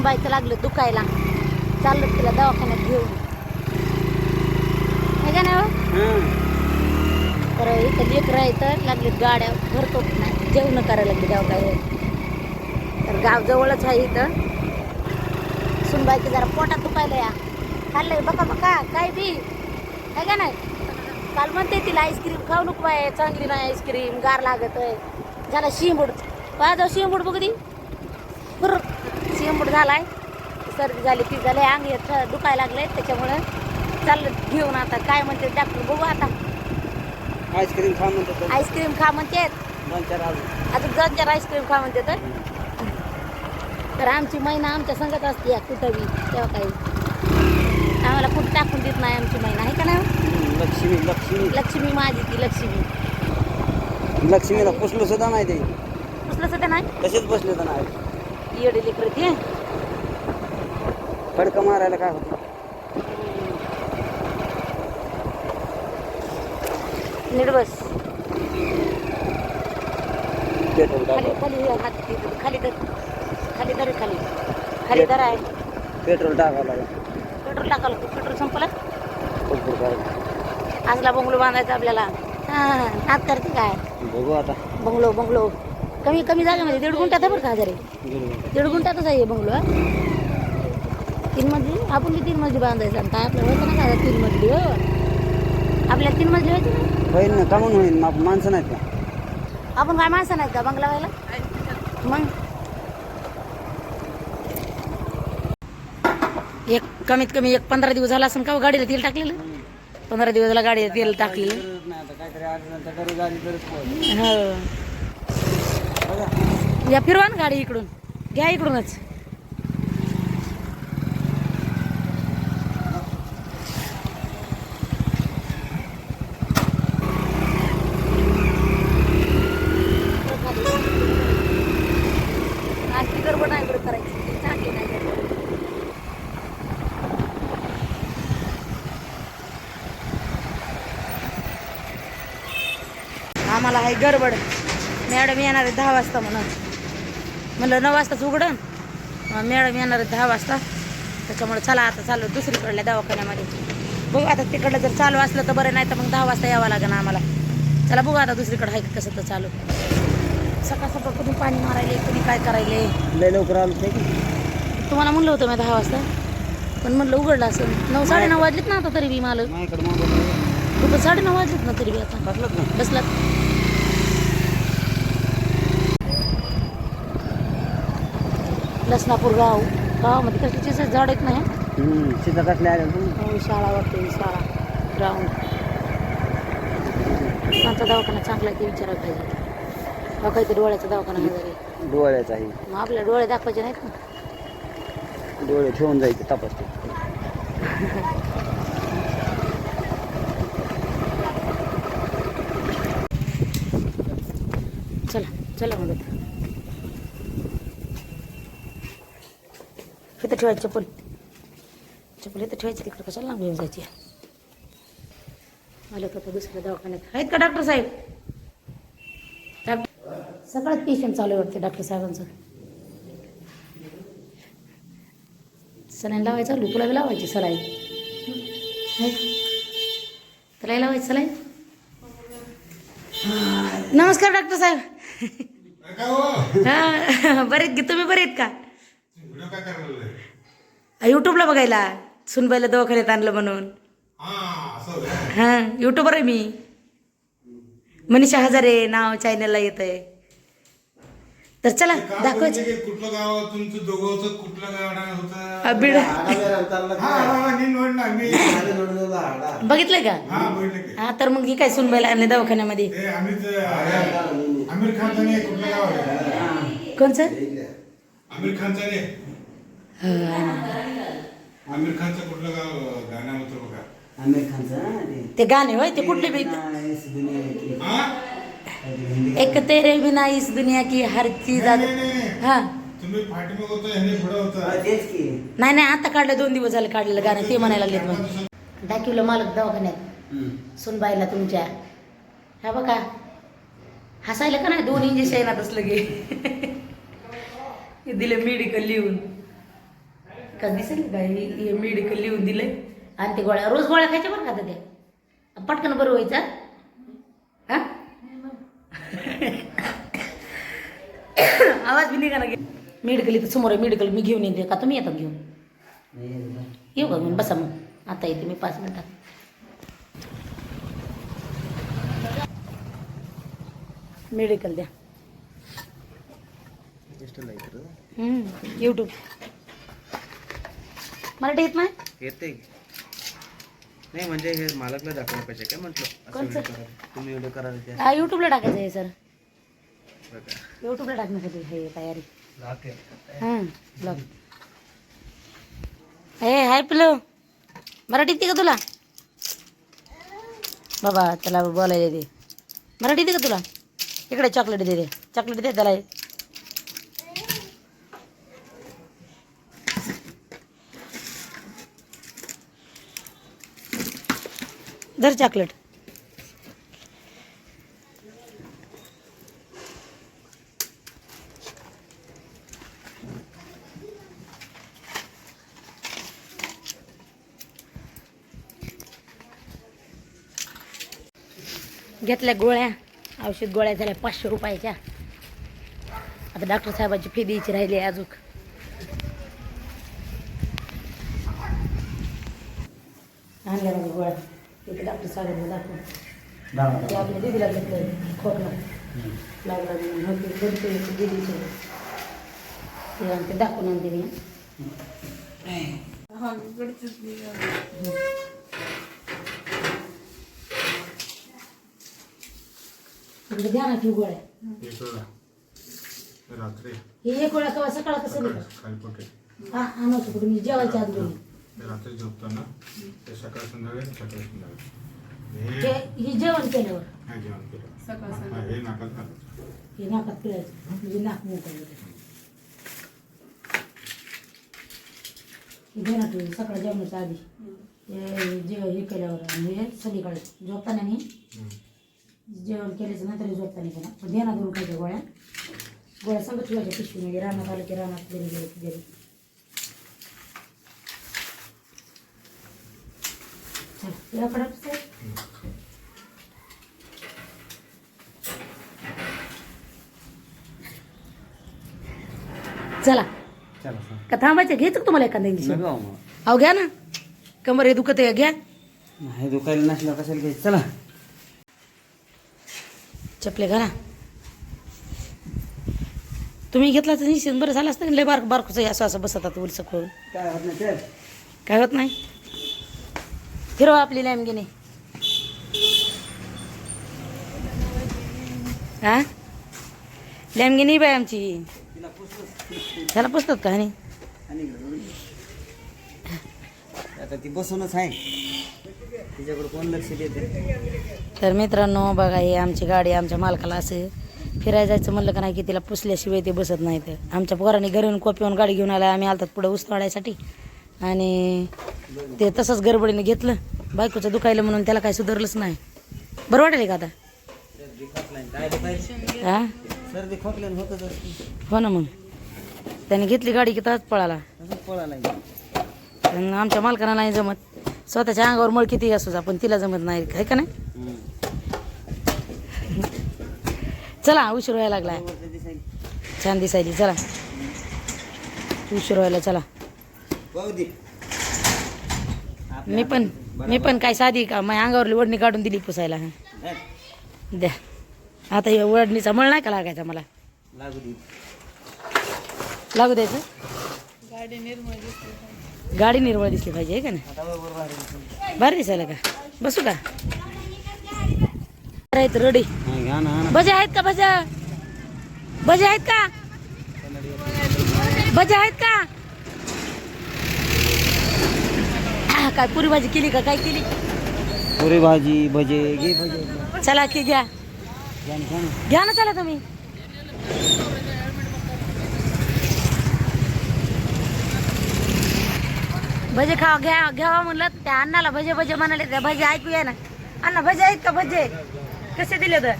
सुनबाईचं लागलं दुखायला. चाललं तिला दवाखान्यात घेऊन. हे का नाही हो? तर इथं लेकरं आहे तर लागलेत गाड्या भरतो नाही जेवण करायला लागले गाव काय तर गाव जवळच आहे इथं. सुनबाईचं जरा पोटात दुखायला या. खाल्लंय. बघा बघा काय बी. आहे का नाही? काल म्हणते तिला आईस्क्रीम खाऊ नको बाय चांगली नाही आईस्क्रीम गार लागत आहे झाला शिंबूड. पाहा शिंबूड बघ ती. बरं शिंबूड झालाय. सर्दी झाली ती झाली अंग दुखायला लागलंय त्याच्यामुळं चाललं घेऊन आता. काय म्हणते डॉक्टर बघू आता. आईस्क्रीम खा म्हणतात आईस्क्रीम खा म्हणते. अजून दोन चार आईस्क्रीम खा म्हणते तर. तर आमची महिना आमच्या संगत असते कुठं बी तेव्हा काही. आम्हाला कुठं टाकून देत नाही आमची महिना आहे का नाही? लक्ष्मी लक्ष्मी. लक्ष्मी माझी ती लक्ष्मी. लक्ष्मीला पुसलं सुद्धा नाही ते. पुसलं सध्या नाही? तसेच बसले तर नाही. येडे लेकर ते. फडका मारायला काय होतं? नीट बस. पेट्रोल खाली खाली हात. खाली धर. खाली धर खाली. खाली धर आहे. पेट्रोल टाकावं लागेल. पेट्रोल टाकाल पेट्रोल संपलं? आजला बंगलो बांधायचा आपल्याला. हा नात करते काय? बघू आता. Bungalow bungalow. कमी कमी जागेमध्ये दीड गुंठ्यात आहे बरं का जरी दीड गुंठ्यातच आहे बंगलो तीन मजली? आपण तीन मजली बांधायचं आणि काय आपल्याला होतं ना काय तीन मजली हो. आपल्याला तीन मजली व्हायची ना? होईल ना कामून होईल माणसं नाहीत का? आपण काय माणसं नाहीत का बंगला व्हायला? मग? एक कमीत कमी एक पंधरा दिवस झाला असं का हो गाडीला तेल टाकलेलं? पंधरा दिवस झाला गाडीला तेल टाकलेलं. गरज नाही आता काहीतरी अडचण तर गरज आली तरच पोहोच. हो. या फिरवा ना गाडी इकडून. घ्या इकडूनच. करायची. नाही. आम्हाला आहे गडबड. मॅडम येणार आहे दहा वाजता म्हणून. म्हणलं नऊ वाजताच उघडन. मॅडम येणार आहे दहा वाजता. त्याच्यामुळे चला आता चालू दुसरीकडल्या दवाखान्यामध्ये. बघू आता तिकडलं जर चालू असलं तर बरं नाही तर मग दहा वाजता यावं लागेल आम्हाला. चला बघू आता दुसरीकडे आहे का कसं तर चालू. सकाळ सकाळ कुणी पाणी मारायले कुणी काय करायले? लय लवकर आलो ते तुम्हाला म्हणलं होतं मी दहा वाजता. पण म्हणलं उघडलं असं नऊ साडेनऊ वाजलेत ना आता तरी बी मला माझ्याकडे मोबाईल कुठं साडेनऊ वाजलेत ना तरी बी आता. बसलात. लसनापूर गाव. गावामध्ये कसलीचे झाड आहेत नाही. कसले हो शाळा वाटते शाळा ग्राउंड कोणता दवाखाना चांगला आहे ते विचारायला पाहिजे. काहीतरी डोळ्याचा दवाखाना वगैरे. डोळ्याचा आहे. मग आपल्या डोळे दाखवायचे नाहीत ना? डोळे ठेवून जायचे तपासते. चला चला मग आता. इथं ठेवायची चप्पल चप्पल इथं ठेवायची तिकडे. कशाला लांब घेऊन जायची? आलं आता दुसऱ्या दवाखान्यात. आहेत का डॉक्टर साहेब? डॉक्टर सगळ्यात पेशंट चालू आहे वाटते डॉक्टर साहेबांचं. सलाईन लावायचं चालू तुला बी लावायची सलाई तुला लावायची सलाई नमस्कार डॉक्टर साहेब. हा? बरेत की तुम्ही बरे आहेत का? युट्यूबला बघायला सुनबाईला दवाखान्यात आणलं म्हणून हा युट्यूबर आहे मी मनीषा हजारे नाव चॅनलला येत आहे तर चला दाखवायचं कुठलं गाव तुमचं दोघं कुठलं गाव नाव होतं हा, बीड हा हा नी नोड ना मी बघितलंय का हा बघितलं की हा तर मग ही काय सुनबाईला आणले दवाखान्यामध्ये कोणचं आमिर नाही आमिर खानचं कुठलं गाव गाणं होतं बघा. आमिर खानचं ते. गाणे होय ते कुठले बी. हा? एक तेरे बिना इस दुनिया की हर चीज. हा. तुम्ही फाटीमाग होतं ह्याने पुढं हा, होतं तेच की. नाही नाही आता काढलं दोन दिवस झाले काढलेलं गाणं ते म्हणायला लागलेत मग. दाखवलं मालक दवाखान्यात. सुनबाईला तुमच्या. ह्या बघा. हसायला का नाही दोन इंजेक्शन येणार असलं गे दिले मेडिकल लिहून. का दिसेल का हे मेडिकल लिहून दिलंय. आणि ते गोळ्या रोज गोळ्या खायच्या बरं का त्या? पटकन बरं व्हायचा हा? आवाज बी निघा ना मेडिकल इथं समोर आहे मेडिकल मी घेऊन येते का? तुम्ही येतात घेऊन? येऊ का मग बसा मग. आता येते मी पाच मिनिटात. मेडिकल द्या. यूट्यूब मराठी येत नाही? येते. नाही म्हणजे हे मालकला दाखवलं पाहिजे काय? म्हटलं असं कोणचं? व्हिडिओ करा. तुम्ही व्हिडिओ करा ते हा यूट्यूबला टाकायचं आहे सर. बघा. यूट्यूबला टाकण्यासाठी हे तयारी. लाख आहे. हां ब्लॉग हे हाय पिलो मराठी येते का तुला? बाबा त्याला बोलायला दे. मराठी येते का तुला? इकडे चॉकलेट दे दे. चॉकलेट दे त्याला. धर चॉकलेट घेतल्या गोळ्या. औषध गोळ्या झाल्या पाचशे रुपयाच्या. आता डॉक्टर साहेबांची फी द्यायची राहिली अजून आणल्या म्हणजे गोळ्या इथे डॉक्टर साहेबांना दाखवून ते आपल्या दिदीला घेतलं खोकला. लागला म्हणून होते घरचे दिदीचे. ते दाखवून आणते मी. इकडे द्या ना ठेव गोळ्या. सोडा. रात्री. हे एक गोळ्या सकाळ कसं पोटे. हा आणतो म्हणजे जेवायच्या आत गोळी ते रात्री झोपताना ते सकाळ संध्याकाळी सकाळ संध्याकाळी. हे. हे हे जेवण केल्यावर. नाही जेवण केलं हा, हे नाकात घालायचं. हे नाकात पिळायचं म्हणजे नाक मोकळं होतं. हे घे ना तू सकाळ जेवणाच्या आधी. हे जेव हे केल्यावर आणि हे संध्याकाळी झोपताना नाही. हम्म. जेवण केल्याचं नंतर झोपताना केला. पण ध्यानात दोन खायच्या गोळ्या. गोळ्या संगत ठेवायच्या पिशवीमध्ये रानात आलं की रानात गेली गेली की गेली. चल आहे? चला. का थांबायचं? घ्यायचं का तुम्हाला एखादं इंजेक्शन. नका हो. अहो घ्या ना. कमर हे दुखत आहे घ्या. नाही दुखायला नसलं कशाला घ्यायचं? चला. चपले घाला. तुम्ही घेतला तर निश्चित बरं झालं असतं ना, लय बारक बारकच असं असं बसतात उलसक करून काय होत नाही ते? काय होत नाही? फिरवा आपली लॅमगिनी हा? लॅमगिनी बाय आमची. त्याला पुसतात का इकडं. आता ती बसूनच आहे. तिच्याकडे कोण लक्ष देते तर मित्रांनो बघा हे आमची गाडी आमच्या मालकाला असं फिरायला जायचं म्हणलं का नाही की तिला पुसल्याशिवाय ते बसत नाही तर आमच्या पोराने घरून कॉपीवरून गाडी घेऊन आला आम्ही आलतात पुढं ऊस तोडायसाठी आणि ते तसंच गडबडीने घेतलं. बायकोचं दुखायलं म्हणून त्याला काय सुधारलंच नाही. बरं वाटेल का आता? हा हो ना मग. त्याने घेतली गाडी की तसंच पळाला. आणि आमच्या मालकाला नाही जमत. स्वतःच्या अंगावर मळ किती असू आपण तिला जमत नाही. आहे का नाही. चला उशीर व्हायला लागलाय. छान दिसायली चला. उशीर व्हायला चला. मी पण मी पण काय साधी का? माझ्या अंगावरली ओढणी काढून दिली पुसायला. द्या. आता हे ओढणीचा मळ नाही का लागायचा मला? लागू द्यायचं? गाडी निर्मळ दिसली पाहिजे. आहे का नाही. भारी दिसायला का? बसू का? आहेत रडी घ्या ना ना. भजे आहेत का भजा? भजे आहेत का? भजे आहेत का? काय पुरी भाजी केली का? काय केली? पुरी भाजी भजे घे भजे. चला की घ्या. घ्या ना चला तुम्ही. भजे खा घ्या घ्यावा म्हणलं त्या अण्णाला भजे भजे म्हणाले त्या भजे ऐकूया ना. अण्णा भजे आहेत का भजे? कसे दिले तर?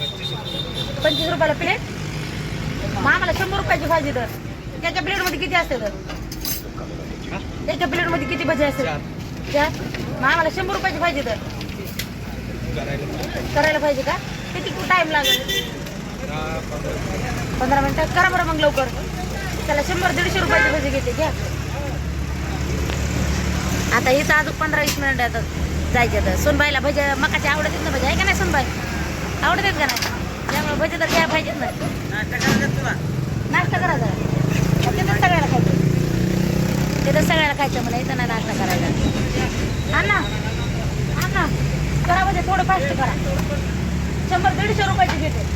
पंचवीस रुपयाला प्लेट मग आम्हाला शंभर रुपयाची भाजी तर. त्याच्या प्लेटमध्ये किती असते तर? एका प्लेटमध्ये किती भजी असेल चार. मग आम्हाला शंभर रुपयाची पाहिजे तर. करायला पाहिजे का? किती टाइम लागेल? पंधरा मिनिटं? करा बरं मग लवकर. त्याला शंभर दीडशे रुपयाची भजी घेते घ्या. आता इथं अजून पंधरा वीस मिनिट आता जायचे तर. सोनबाईला भजी मकाची आवडत ना भजी आहे का नाही सोनबाई? आवडत आहेत का नाही? त्यामुळे भजी तर घ्या पाहिजेत ना. नाश्ता करा जरा तिथं सगळ्याला खायचं. तिथं सगळ्याला खायचं मला इथं नाही नाश्ता करायला. हा ना? हा ना? करा म्हणजे थोडं फास्ट करा. शंभर दीडशे रुपयाची घेते?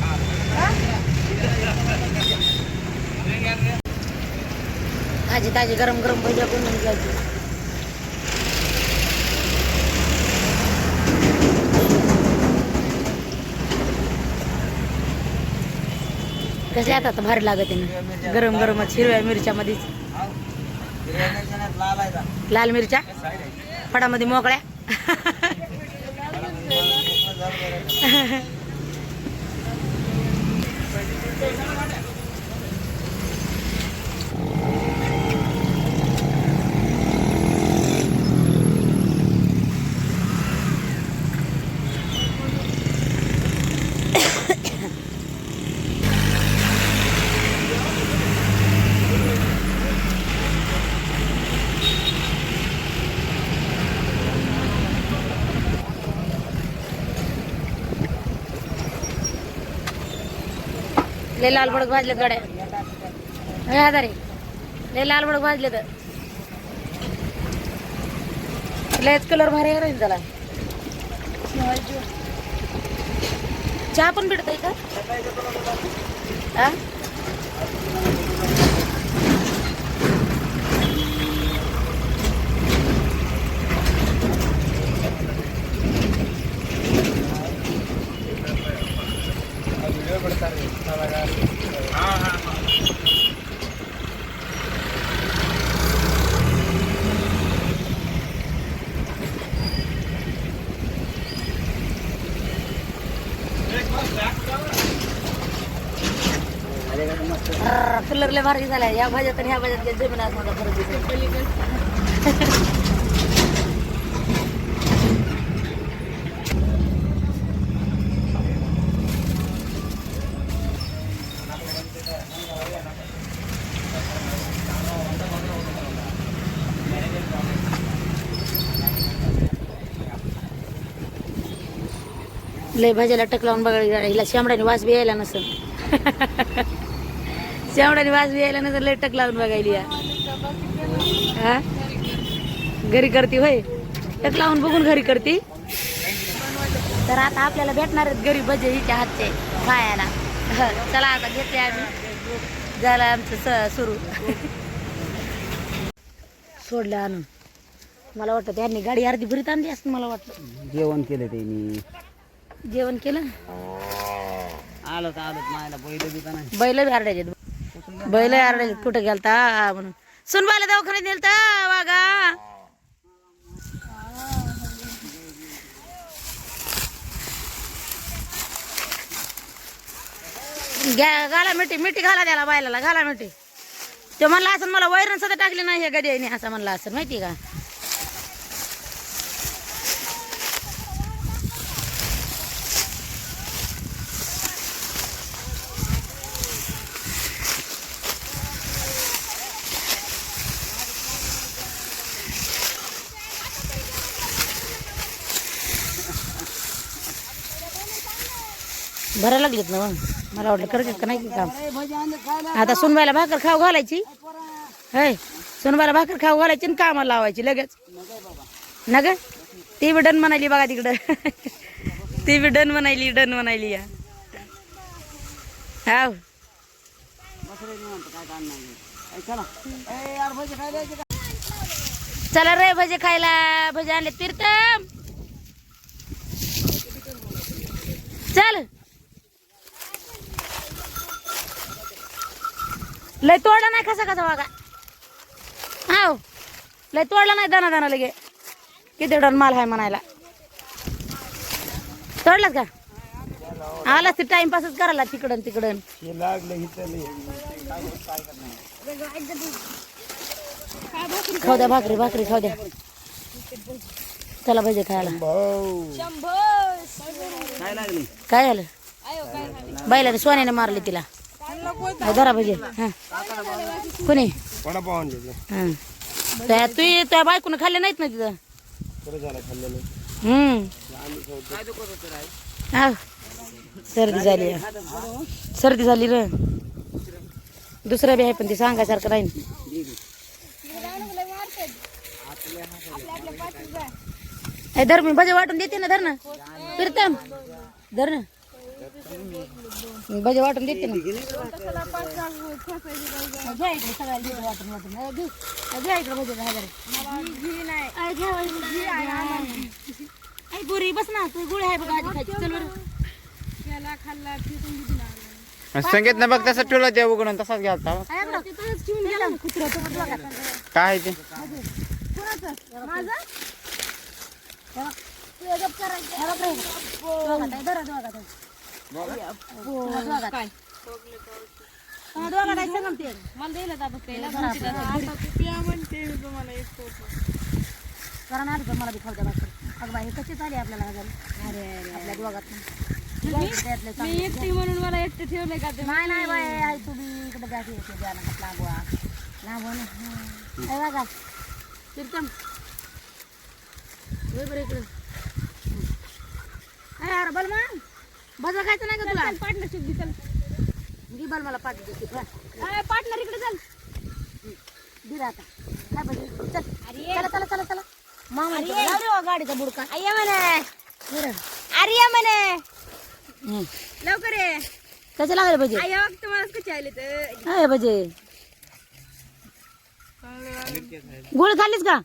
ताजी ताजी गरम गरम भज्या बनवून घ्यायची. कसे आता? भारी लागत आहे ना. गरम गरमच हिरव्या मिरच्या मध्येच लाल मिरच्या? फडामध्ये मोकळ्या? लय लाल भडक भाजले गड्या. हे हजारे लय लाल भडक भाजले तर. लयच कलर भारी आहे राहील त्याला. चहा पण भेटत का? कलर लय भारी झालाय या भाज्यात आणि ह्या भाज्यात जमीन आसमानचा फरक दिसतो लय भाज्याला टक लावून बघायला हिला शामडाने वास बी यायला नसेल. शामडाने वास बी यायला नसेल लय टक लावून बघायली या. हा? घरी करते होय? टक लावून बघून घरी करते? तर आता आपल्याला भेटणार आहेत गरीब भजे हिच्या हातचे खायला. हं, चला आता घेते आम्ही. झालं आमचं स सुरू. सोडलं आणून. मला वाटतं त्यांनी गाडी अर्धी भरीत आणली असं मला वाटतं जेवण केलं त्यांनी. जेवण केलं? आलो तर आलो मायला पहिलं बी का नाही. बैल बी आरडायचे बैल आरडायचे. कुठं गेलता? म्हणून. सुनबायला दवाखान्यात नेलता वागा घ्या घाला मिठी. मिठी घाला त्याला बायला घाला मिठी. ते म्हणला असं मला वैरण सध्या टाकली नाही हे गडी असं म्हणला असं माहिती का? भरायला लागलीत ना मग. मला वाटलं करतात का नाही की काम? आता सुनबाईला भाकर खाऊ घालायची. होय सुनबाईला भाकर खाऊ घालायची आणि कामाला लावायची लगेच. ना ग? ती बी डन म्हणाली बघा तिकडं. ती बी डन म्हणायली डन म्हणायली या. हाव. चला रे भजे खायला. भजे आणले तीर्थम चल. लय तोडला नाही कसा कसा वागा. हाव. लय तोडला नाही दाना दाना लगे. किती डन माल आहे म्हणायला. तोडलास का? आलास ते टाइमपासच करायला तिकडन तिकडन खाऊ द्या भाकरी भाकरी खाऊ द्या. चला भजे खायला. काय लागली काय झालं? बाईला सोन्याने मारले तिला. धरा भजे हा. कोणी वडापाव हा. त्या तू त्या बायकोनं खाल्ले नाहीत ना तिथं? बरं झालं खाल्लेलं हम्म. हा. सर्दी झाली. सर्दी झाली र. दुसरं बी आहे पण ते सांगायसारखं राहील ए धर मी भजे वाटून देते ना धर ना. प्रीतम धर ना. भजे वाटून देते ना. घ्या इकडे वाटून वाटून इकडे दहा बस ना तू गुळ आहे बघा आधी खायची चल बरं संगीत ना बघ तसं ठेवलं ते उघडून तसाच घ्यालता बघा. काय ते? हे गप आहे, ते. कारण आलं तर मला बी खाऊ द्या अगं बाई, आपल्या दोघात म्हणून मला का नाही नाही बाई आई तू बी इकडे ना लागवा लागवा ना बघा कीर्तन बरं इकडे अरे अरे बलमान बजा खायचं नाही का तुला? पार्टनरशिप बी चल. घे बल मला पाठी देते पार्टनर इकडे चल. दे आता. काय पाहिजे चल. चला चला चला चला. मामा गाडीचा बुडका. अय्या म्हणे. अरे म्हणे. हं. लवकर ये. कसे लागले पाहिजे अय्या तुम्हाला कशी आले तर. आहे भजे? गोळी खाल्लीस का?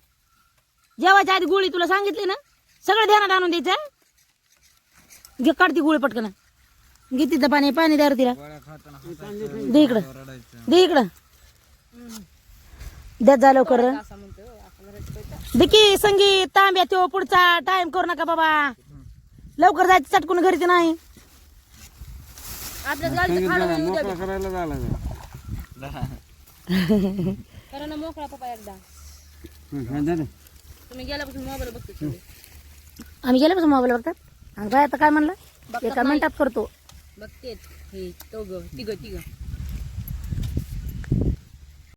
जेवायच्या आधी गोळी तुला सांगितली ना? सगळं ध्यानात आणून द्यायचं घे काढती गोळी पटकन. घे तिथं पाणी पाणी द्या रे तिला. दे इकडं. दे इकडं. द्यात जा लवकर. दे की संगीत तांब्या तो पुढचा टाइम करू नका बाबा. लवकर जायचं चटकून घरी ते नाही. आपल्या गाडीचं खाडं उद्या बी. करायला झाला कारण मोकळा पप्पा एकदा. का तुम्ही गेल्यापासून मोबाईल बघतो आम्ही गेल्यापासून मोबाईल बघतात? बाय आता काय म्हणलं? एका मिनिटात करतो. बघतेच हे तो ग तिघ तिघ.